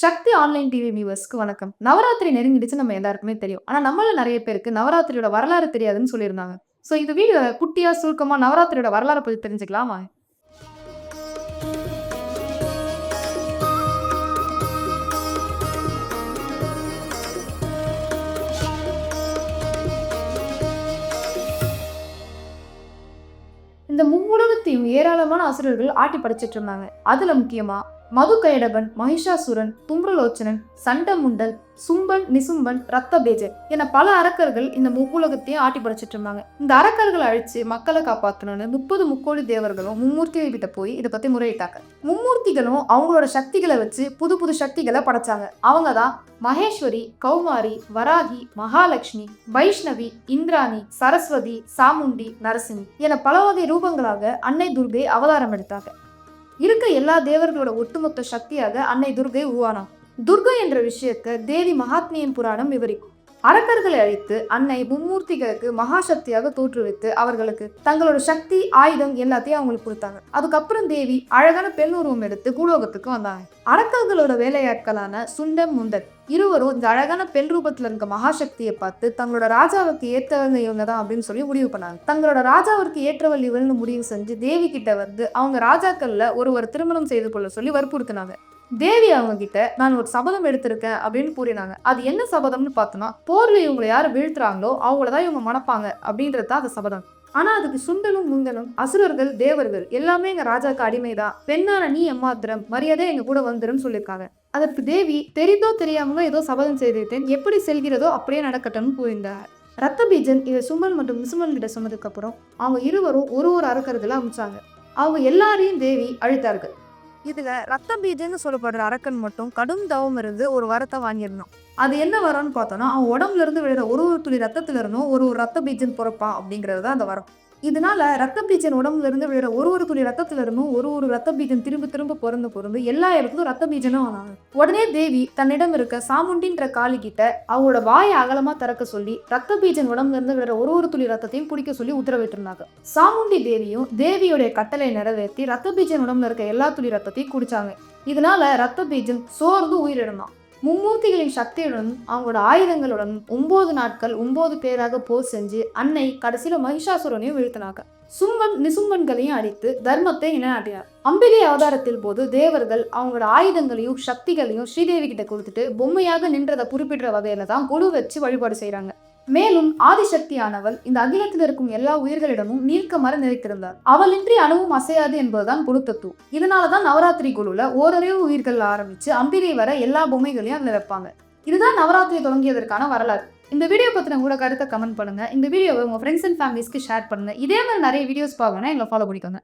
சக்தி online TV வியூவர்ஸ்க்கு வணக்கம். நவராத்திரி நெருங்கிடுச்சு நம்ம எல்லாருக்குமே தெரியும். ஆனால் நம்மள நிறைய பேருக்கு நவராத்திரியோட வரலாறு தெரியாதுன்னு சொல்லியிருந்தாங்க. ஸோ இது வீடியோ குட்டியா சுருக்கமா நவராத்திரியோட வரலாறு பற்றி தெரிஞ்சுக்கலாமா? இந்த மும்முலகத்தையும் ஏராளமான அசுரர்கள் ஆட்டி படைச்சிட்டு இருந்தாங்க. அதுல முக்கியமா மது கைடபன் மகிஷாசுரன் தும்ரலோச்சனன் சண்டமுண்டல் சும்பன் நிசும்பன் ரத்தபேஜன் என பல அரக்கர்கள் இந்த முப்புலகத்தையும் ஆட்டி படைச்சிட்டு இருந்தாங்க. இந்த அரக்கர்களை அழிச்சு மக்களை காப்பாற்றணும்னு முப்பது முக்கோடி தேவர்களும் மும்மூர்த்திகள் கிட்ட போய் இதை பத்தி முறையிட்டாங்க. மும்மூர்த்திகளும் அவங்களோட சக்திகளை வச்சு புது புது சக்திகளை படைச்சாங்க. அவங்க தான் மகேஸ்வரி கௌமாரி வராகி மகாலட்சுமி வைஷ்ணவி இந்திராணி சரஸ்வதி சாமுண்டி நரசிம்மி என பல வகை ரூபங்களாக அன்னை துர்கை அவதாரம் எடுத்தாங்க. இருக்க எல்லா தேவர்களோட ஒட்டுமொத்த சக்தியாக அன்னை துர்கை உருவானாங்க துர்கா என்ற விஷயத்தை தேவி மகாத்மியின் புராணம் விவரிக்கும். அரக்கர்களை அழித்து அன்னை மும்மூர்த்திகளுக்கு மகாசக்தியாக தோற்றுவித்து அவர்களுக்கு தங்களோட சக்தி ஆயுதம் எல்லாத்தையும் அவங்களுக்கு கொடுத்தாங்க. அதுக்கப்புறம் தேவி அழகான பெண் உருவம் எடுத்து கூலோகத்துக்கு வந்தாங்க. அரக்கர்களோட வேலையாட்களான சுண்டம் முந்தன் இருவரும் இந்த அழகான பெண் ரூபத்தில் இருக்க மகாசக்தியை பார்த்து தங்களோட ராஜாவுக்கு ஏற்றவங்க இவங்க தான் அப்படின்னு சொல்லி முடிவு பண்ணாங்க. தங்களோட ராஜாவிற்கு ஏற்றவள் இவள்னு முடிவு செஞ்சு தேவி கிட்ட வந்து அவங்க ராஜாக்கள்ல ஒருவர் திருமணம் செய்து கொள்ள சொல்லி வற்புறுத்தினாங்க. தேவி அவங்க கிட்ட நான் ஒரு சபதம் எடுத்திருக்கேன் அப்படின்னு கூறினாங்க. அது என்ன சபதம்னு பார்த்தோம்னா போர்ல இவங்களை யார் வீழ்த்துறாங்களோ அவங்கள தான் இவங்க மணப்பாங்க அப்படின்றது தான் அந்த சபதம். ஆனா அதுக்கு சுண்டலும் முந்தனும் அசுரர்கள் தேவர்கள் எல்லாமே எங்க ராஜாக்கு அடிமைதான் பெண்ணான நீ எம்மாத்திரம் மரியாதை எங்க கூட வந்துருன்னு சொல்லியிருக்காங்க. அதற்கு தேவி தெரிந்தோ தெரியாமலோ ஏதோ சபதம் செய்திருத்தேன் எப்படி செல்கிறதோ அப்படியே நடக்கட்டும்னு கூறினார் ரத்த பீஜன் இதை சுமன் மற்றும் மிசுமல் கிட்ட சொன்னதுக்கு அப்புறம் அவங்க இருவரும் ஒரு ஒரு அரக்கர்களை அமைச்சாங்க. அவங்க எல்லாரையும் தேவி அழித்தார்கள். இதுல ரத்த பீஜன்னு சொல்லப்படுற அரக்கன் மட்டும் கடும் தவம் இருந்து ஒரு வரத்தை வாங்கியிருந்தான். அது என்ன வரம்னு பார்த்தோம்னா அவன் உடம்புல இருந்து விழுற ஒரு ஒரு துளி ரத்தத்துல இருந்தும் ஒரு ஒரு ரத்த பீஜன் பிறப்பான் அப்படிங்கிறது தான் அந்த வரம். இதனால ரத்த பீஜன் உடம்புல இருந்து விழுற ஒரு ஒரு துளி ரத்தத்துல இருந்தும் ஒரு ஒரு ரத்த பீஜன் திரும்ப திரும்ப பிறந்து பிறந்து எல்லா இடத்துக்கும் ரத்த பீஜனும் ஆனாங்க. உடனே தேவி தன்னிடம் இருக்க சாமுண்டின்ற காளி கிட்ட அவங்களோட வாயை அகலமா திறக்க சொல்லி ரத்த பீஜன் உடம்புல இருந்து விழுற ஒரு ஒரு துளி ரத்தத்தையும் குடிக்க சொல்லி உத்தரவிட்டிருந்தாங்க. சாமுண்டி தேவியும் தேவியுடைய கட்டளை நிறைவேற்றி ரத்த பீஜன் உடம்புல இருக்க எல்லா துளி ரத்தத்தையும் குடிச்சாங்க. இதனால ரத்த பீஜன் சோர்ந்து உயிரிழந்தான். மும்மூர்த்திகளின் சக்தியுடன் அவங்களோட ஆயுதங்களுடன் ஒன்பது நாட்கள் ஒன்பது பேராக போர் செஞ்சு அன்னை கடைசியில மகிஷாசுரனையும் வீழ்த்தினாங்க. சும்பன் நிசும்பன்களையும் அடித்து தர்மத்தை நிலைநாட்டினார். அம்பிகை அவதாரத்தில் போது தேவர்கள் அவங்களோட ஆயுதங்களையும் சக்திகளையும் ஸ்ரீதேவி கிட்ட கொடுத்துட்டு பொம்மையாக நின்றதை குறிப்பிடுற வகையில தான் குழு வச்சு வழிபாடு செய்கிறாங்க மேலும் ஆதிசக்தியானவள் இந்த அகிலத்தில் இருக்கும் எல்லா உயிர்களிடமும் நீர்க்க மர நிறைத்திருந்தார். அவளின்றி அணுவும் அசையாது என்பதுதான் பொருத்தத்துவம். இதனாலதான் நவராத்திரி குழுல ஓரறிவு உயிர்கள் ஆரம்பிச்சு அம்பிகை வர எல்லா பொம்மைகளையும் அதுல வைப்பாங்க. இதுதான் நவராத்திரி தொடங்கியதற்கான வரலாறு. இந்த வீடியோ பத்தின கூட கருத்தை கமெண்ட் பண்ணுங்க. இந்த வீடியோவை உங்க ஃப்ரெண்ட்ஸ் அண்ட் ஃபேமிலிஸ்க்கு ஷேர் பண்ணுங்க. இதே மாதிரி நிறைய வீடியோஸ் பார்க்கணும்னா எங்களை ஃபாலோ பண்ணிக்கோங்க.